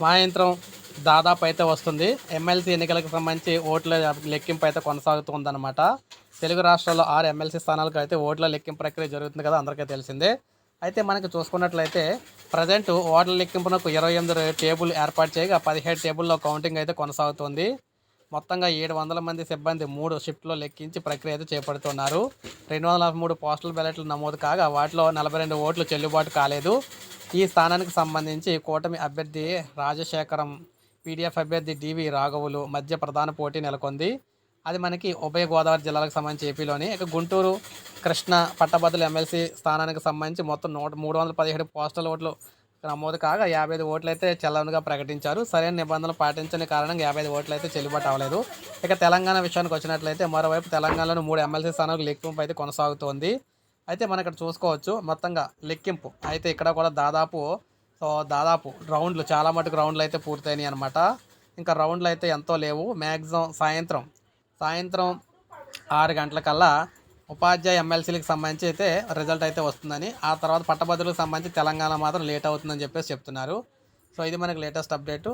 సాయంత్రం దాదాపు అయితే వస్తుంది. ఎమ్మెల్సీ ఎన్నికలకు సంబంధించి ఓట్ల లెక్కింపు అయితే కొనసాగుతుందన్నమాట. తెలుగు రాష్ట్రాల్లో ఆరు ఎమ్మెల్సీ స్థానాలకు అయితే ఓట్ల లెక్కింపు ప్రక్రియ జరుగుతుంది కదా అందరికీ తెలిసిందే. అయితే మనకి చూసుకున్నట్లయితే ప్రజెంట్ ఓట్ల లెక్కింపునకు ఇరవై ఎనిమిది టేబుల్ ఏర్పాటు చేయగా పదిహేడు టేబుల్లో కౌంటింగ్ అయితే కొనసాగుతుంది. మొత్తంగా ఏడు వందల మంది సిబ్బంది మూడు షిఫ్ట్లో లెక్కించి ప్రక్రియ అయితే చేపడుతున్నారు. రెండు వందల నలభై మూడు పోస్టల్ బ్యాలెట్లు నమోదు కాగా వాటిలో నలభై రెండు ఓట్లు చెల్లుబాటు కాలేదు. ఈ స్థానానికి సంబంధించి కూటమి అభ్యర్థి రాజశేఖరం పీడీఎఫ్ అభ్యర్థి డివి రాఘవులు మధ్య ప్రధాన పోటీ నెలకొంది. అది మనకి ఉభయ గోదావరి జిల్లాలకు సంబంధించి ఏపీలోని ఇక గుంటూరు కృష్ణ పట్టభద్రుల ఎమ్మెల్సీ స్థానానికి సంబంధించి మొత్తం నూట మూడు వందల పదిహేడు పోస్టల్ ఓట్లు నమోదు కాగా యాభై ఐదు ఓట్లు అయితే చెల్లవనుగా ప్రకటించారు. సరైన నిబంధనలు పాటించని కారణంగా యాభై ఐదు ఓట్లు అయితే చెల్లుబాటు అవ్వలేదు. ఇక తెలంగాణ విషయానికి వచ్చినట్లయితే మరోవైపు తెలంగాణలోని మూడు ఎమ్మెల్సీ స్థానాలకు లెక్కింపు అయితే కొనసాగుతోంది. అయితే మనం ఇక్కడ చూసుకోవచ్చు మొత్తంగా లెక్కింపు. అయితే ఇక్కడ కూడా దాదాపు సో దాదాపు రౌండ్లు చాలా మటుకు రౌండ్లు అయితే పూర్తయినాయి అనమాట ఇంకా రౌండ్లు అయితే ఎంతో లేవు. మ్యాక్సిమం సాయంత్రం సాయంత్రం ఆరు గంటలకల్లా ఉపాధ్యాయ ఎమ్మెల్సీలకు సంబంధించి అయితే రిజల్ట్ అయితే వస్తుందని ఆ తర్వాత పట్టభద్రులకు సంబంధించి తెలంగాణ మాత్రం లేట్ అవుతుందని చెప్పేసి చెప్తున్నారు. సో ఇది మనకి లేటెస్ట్ అప్డేటు.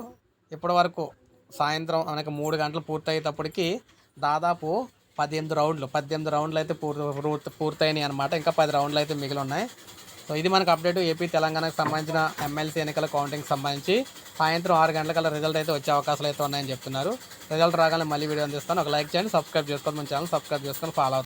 ఇప్పటి వరకు సాయంత్రం మనకి మూడు గంటలు పూర్తయ్యేటప్పటికి దాదాపు పద్దెనిమిది రౌండ్లు. పద్దెనిమిది రౌండ్లు అయితే పూర్తి పూర్తయినాయి అనమాట ఇంకా పది రౌండ్లు అయితే మిగిలి ఉన్నాయి. సో ఇది మనకు అప్డేట్ ఏపీ తెలంగాణకు సంబంధించిన ఎమ్మెల్సీ ఎన్నికల కౌంటింగ్ సంబంధించి సాయంత్రం ఆరు గంటలకల్లా రిజల్ట్ అయితే వచ్చే అవకాశాలు అయితే ఉన్నాయని చెప్తున్నారు. రిజల్ట్ రాగానే మళ్ళీ వీడియో అందిస్తాను. ఒక లైక్ చేయండి సబ్స్క్రైబ్ చేసుకొని మన ఛానల్ సబ్స్క్రైబ్ చేసుకొని ఫాలో